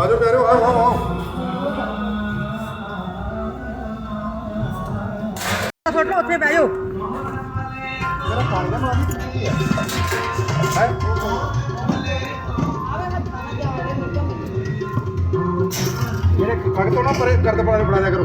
ਆਜੋ ਪਿਆਰੋ ਆਓ ਆਓ ਆਓ। ਫੋਟੋ ਉੱਥੇ ਬਹਿ ਜਾਓ। ਜਰਾ ਪਾਣੀ ਦਾ ਮਾਰੀ ਕੀ ਹੈ ਹੈ ਜਿਹੜੇ ਖੜਕੋ ਨਾ ਪਰੇ ਕਰਦ ਪਾਣੇ ਬਣਾ ਦਿਆ ਕਰੋ।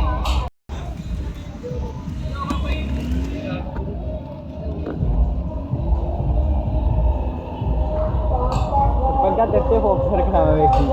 ਲੱਗਾ ਤੇਰੇ ਤੇ ਹੋਪ ਰੱਖਣਾ ਮੈਂ ਵੇਖੀ।